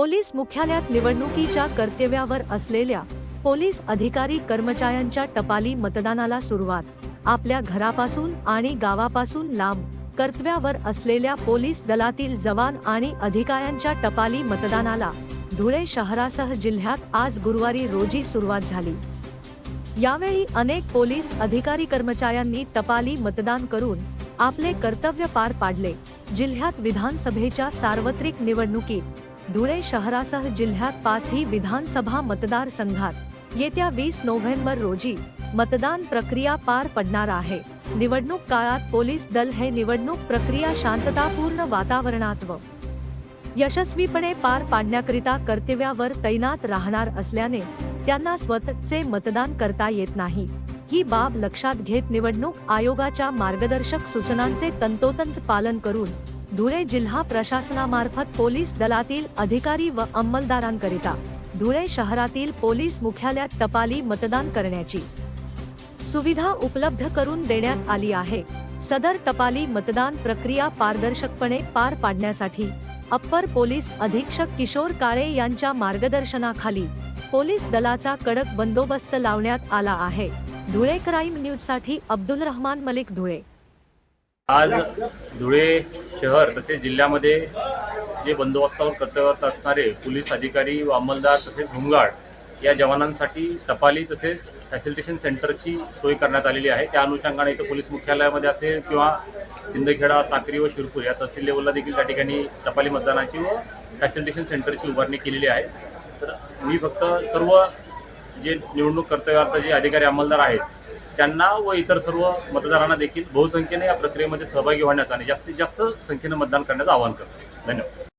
Police मुख्यालयात निवडणुकीच्या कर्तव्यावर असलेल्या पोलीस अधिकारी कर्मचाऱ्यांच्या टपाली मतदानाला सुरुवात. आपल्या घरापासून आणि गावापासून लांब कर्तव्यावर असलेल्या पोलीस दलातील जवान आणि अधिकाऱ्यांच्या टपाली मतदानाला धुळे शहरासह जिल्ह्यात आज गुरुवारी रोजी सुरुवात झाली. यावेळी अनेक पोलीस अधिकारी कर्मचाऱ्यांनी टपाली मतदान करून आपले कर्तव्य पार पाडले. जिल्ह्यात विधानसभेच्या सार्वत्रिक निवडणुकीत धुळे शहरासह जिल्ह्यात पाचही विधानसभा मतदारसंघात येत्या वीस नोव्हेंबर रोजी मतदान प्रक्रिया पार पडणार आहे. निवडणूक काळात पोलीस दल हे निवडणूक प्रक्रिया शांततापूर्ण वातावरणात व यशस्वीपणे पार पाडण्याकरिता कर्तव्यावर तैनात राहणार असल्याने त्यांना स्वतःचे मतदान करता येत नाही. ही बाब लक्षात घेत निवडणूक आयोगाच्या मार्गदर्शक सूचनांचे तंतोतंत पालन करून धुळे जिल्हा प्रशासनामार्फत पोलीस दलातील अधिकारी व अंमलदारांकरिता धुळे शहरातील पोलीस मुख्यालयात टपाली मतदान करण्याची सुविधा उपलब्ध करून देण्यात आली आहे. सदर टपाली मतदान प्रक्रिया पारदर्शकपणे पार पाडण्यासाठी अप्पर पोलीस अधीक्षक किशोर काळे यांच्या मार्गदर्शनाखाली पोलीस दलाचा कडक बंदोबस्त लावण्यात आला आहे. धुळे क्राईम न्यूजसाठी अब्दुल रहमान मलिक धुळे. आज धुळे शहर तसेच जिल्ह्यामध्ये जे बंदोबस्तावर कर्तव्यावर असणारे पोलीस अधिकारी व अंमलदार तसेच होमगार्ड या जवानांसाठी टपाली तसेच फॅसिलिटेशन सेंटरची सोय करण्यात आलेली आहे. त्या अनुषंगाने इथं पोलीस मुख्यालयामध्ये असेल किंवा सिंदखेडा साक्री व शिरपूर या तहसील लेवलला देखील त्या ठिकाणी टपाली मतदानाची व फॅसिलिटेशन सेंटरची उभारणी केलेली आहे. तर मी फक्त सर्व जे निवडणूक कर्तव्यार्थ जे अधिकारी अंमलदार आहेत त्यांना व इतर सर्व मतदारांना देखील बहुसंख्येने या प्रक्रियेमध्ये सहभागी होण्याचं आणि जास्तीत जास्त संख्येनं मतदान करण्याचं आवाहन करतो. धन्यवाद.